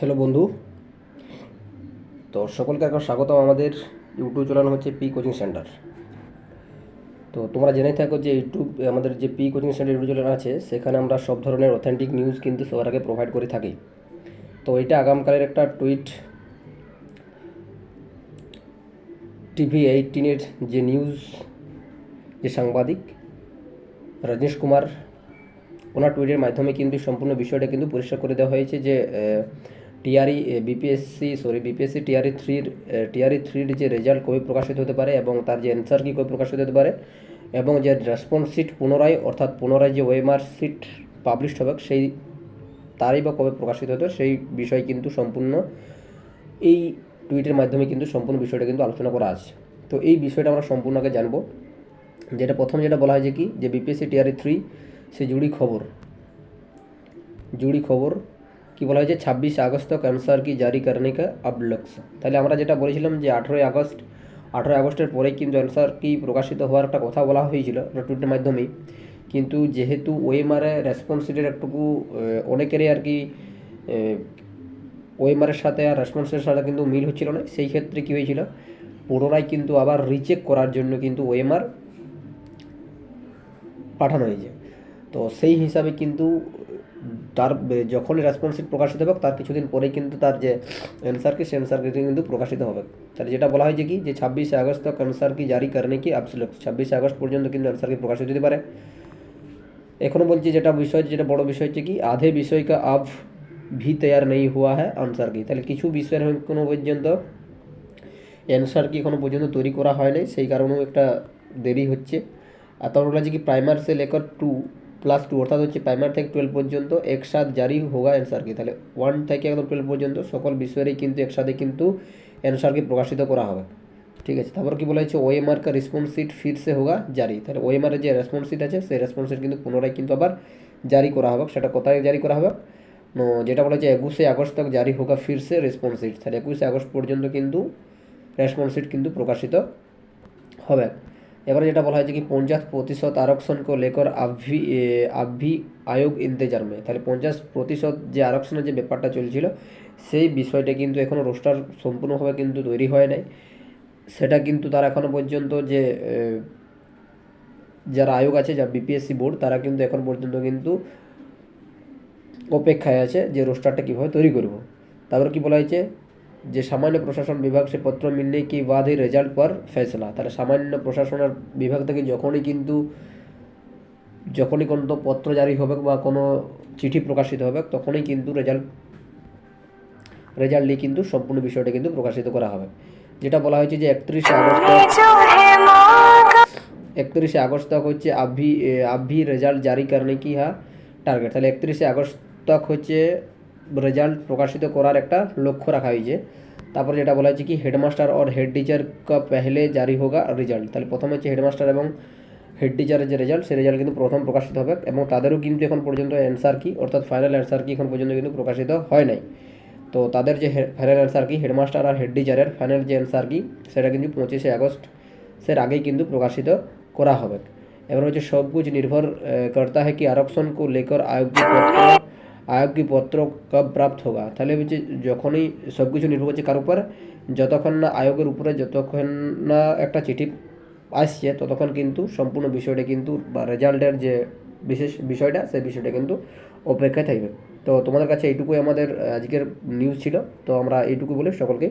Hello বন্ধু। তো সকলকে একবার স্বাগত আমাদের ইউটিউব চ্যানেল হচ্ছে পি কোচিং সেন্টার তো তোমরা জেনে থাকো যে ইউটিউব আমাদের যে P coaching centre YouTube channel আছে, সেখানে আমরা সব ধরনের অথেন্টিক নিউজ কিন্তু সবার আগে প্রোভাইড করে থাকি। তো এটা আগামকালের একটা টুইট টিভি এইটিনের যে নিউজ যে সাংবাদিক রজনীশ কুমার, ওনার টুইটের মাধ্যমে কিন্তু সম্পূর্ণ বিষয়টা কিন্তু পরিষ্কার করে দেওয়া হয়েছে যে TRE BPSC sorry BPSC TRE থ্রির টিআরই থ্রির যে রেজাল্ট কবে প্রকাশিত হতে পারে এবং তার যে অ্যান্সার কী কবে প্রকাশিত হতে পারে এবং যে রেসপন্স সিট পুনরায়, অর্থাৎ পুনরায় যে ওয়েমার সিট পাবলিশ হবে, সেই তারই বা কবে প্রকাশিত হতো সেই বিষয় কিন্তু সম্পূর্ণ, এই টুইটের মাধ্যমে কিন্তু সম্পূর্ণ বিষয়টা কিন্তু আলোচনা করা আছে। তো এই বিষয়টা আমরা সম্পূর্ণ আগে জানব। যেটা প্রথম যেটা বলা হয় যে কি? যে বিপিএসসি টিআরই থ্রি, সে জুড়ি খবর জুড়ি খবর কি বলা হয়েছে ছাব্বিশ আগস্ট তক আনসার কি জারি করনে কা আব তাহলে আমরা যেটা বলেছিলাম যে আঠেরোই আগস্ট, আঠেরোই আগস্টের পরেই কিন্তু অ্যান্সার কি প্রকাশিত হওয়ার একটা কথা বলা হয়েছিল টুইটের মাধ্যমেই কিন্তু যেহেতু ওয়েমারে রেসপন্সিটির একটুকু অনেকেরই আর কি ওয়েমারের সাথে আর রেসপন্সের সাথে কিন্তু মিল হচ্ছিল না। সেই ক্ষেত্রে কী হয়েছিল, পুনরায় কিন্তু আবার রিচেক করার জন্য কিন্তু ওয়েমার পাঠানো হয়েছে। তো সেই হিসাবে কিন্তু তার বে- যখনই রেসপন্স শিট প্রকাশিত হবে, তার কিছুদিন পরেই কিন্তু তার যে অ্যান্সার কি, সে অ্যান্সার কিন্তু প্রকাশিত হবে। তাহলে যেটা বলা হয়েছে কি, যে ছাব্বিশে আগস্ট তক অ্যান্সার কি জারি করনে কি আপসলক ছাব্বিশে আগস্ট পর্যন্ত কিন্তু অ্যান্সার কি প্রকাশিত হতে পারে। এখনও বলছি যেটা বিষয়, যেটা বড় বিষয় হচ্ছে কি, আধে বিষয় কা আব ভি তৈয়ার নেই হওয়া হ্যাঁ আনসার কি। তাহলে কিছু বিষয়ের কোনো পর্যন্ত অ্যান্সার কি এখনও পর্যন্ত তৈরি করা হয় নাই, সেই কারণেও একটা দেরি হচ্ছে। আর তারপর বলা যে কি প্রাইমার সে লেকর টু প্লাস টু অর্থাৎ হচ্ছে প্রাইমার থেকে টুয়েলভ পর্যন্ত একসাথ জারি হোগা অ্যান্সার কি? তাহলে ওয়ান থেকে একদম টুয়েলভ পর্যন্ত সকল বিষয়েরই কিন্তু একসাথে কিন্তু অ্যান্সার কি প্রকাশিত করা হবে। ঠিক আছে, তারপর কি বলা হয়েছে? ওএমআর কা রেসপন্স সিট ফির সে হোগা জারি। তাহলে ওএমআর যে রেসপন্স সিট আছে, সেই রেসপন্স সিট কিন্তু পুনরায় কিন্তু আবার জারি করা হবে। সেটা কোথায় জারি করা হবে? যেটা বলা হচ্ছে একুশে আগস্ট তক জারি হোগা ফির সে রেসপন্স সিট তাহলে একুশে আগস্ট পর্যন্ত কিন্তু রেসপন্স সিট কিন্তু প্রকাশিত হবে। এবারে যেটা বলা হয়েছে কি, পঞ্চাশ প্রতিশত আরক্ষণ কো লেকর আভি আভি আয়োগ ইন্তেজার মে। তাহলে পঞ্চাশ প্রতিশত যে আরক্ষণের যে ব্যাপারটা চলছিল, সেই বিষয়টা কিন্তু এখনও রোস্টার সম্পূর্ণভাবে কিন্তু তৈরি হয় নাই। সেটা কিন্তু তারা এখনও পর্যন্ত যে যারা আয়োগ আছে যা বিপিএসসি বোর্ড, তারা কিন্তু এখন পর্যন্ত কিন্তু অপেক্ষায় আছে যে রোস্টারটা কীভাবে তৈরি করব। তারপর কি বলা হয়েছে যে সামান্য প্রশাসন বিভাগ সে পত্র মিললে কি বাদ রেজাল্ট পর ফেসলা। তাহলে সামান্য প্রশাসনের বিভাগ থেকে যখনই কিন্তু যখনই কোনো পত্র জারি হবে বা কোনো চিঠি প্রকাশিত হবে তখনই কিন্তু রেজাল্ট রেজাল্ট নিয়ে কিন্তু সম্পূর্ণ বিষয়টা কিন্তু প্রকাশিত করা হবে। যেটা বলা হয়েছে যে একত্রিশে আগস্ট একত্রিশে আগস্ট তক হচ্ছে আভি আভি রেজাল্ট জারি করনে কি হ্যাঁ টার্গেট তাহলে একত্রিশে আগস্ট তক হচ্ছে রেজাল্ট প্রকাশিত করার একটা লক্ষ্য রাখা হয়েছে। তারপর যেটা বলা হয়েছে কি হেডমাস্টার অর হেড টিচার কা পেহলে জারি হোগা রেজাল্ট তাহলে প্রথম হচ্ছে হেডমাস্টার এবং হেড টিচারের যে রেজাল্ট সেই রেজাল্ট কিন্তু প্রথম প্রকাশিত হবে এবং তাদেরও কিন্তু এখন পর্যন্ত অ্যান্সার কি, অর্থাৎ ফাইনাল অ্যান্সার কি এখন পর্যন্ত কিন্তু প্রকাশিত হয় নাই। তো তাদের যে ফাইনাল অ্যান্সার কি হেডমাস্টার আর হেড টিচারের ফাইনাল যে অ্যান্সার কি, সেটা কিন্তু পঁচিশে আগস্ট সের আগেই কিন্তু প্রকাশিত করা হবে। এবার হচ্ছে সব কিছু নির্ভর করতে হয় কি আরক্ষণ কো লেকর আয়োগ आयोग की पत्र आयोग की पत्र कब प्राप्त होगा তাহলে হচ্ছে যখনই সব কিছু নির্ভর করছে কার উপর যতক্ষণ না আয়োগের উপরে যতক্ষণ না একটা চিঠি আসছে ততক্ষণ কিন্তু সম্পূর্ণ বিষয়টা কিন্তু বা রেজাল্টের যে বিশেষ বিষয়টা সেই বিষয়টা কিন্তু অপেক্ষায় থাকবে তো তোমাদের কাছে এইটুকুই আমাদের আহ, আজকের নিউজ ছিল তো আমরা এইটুকু বলে সকলকে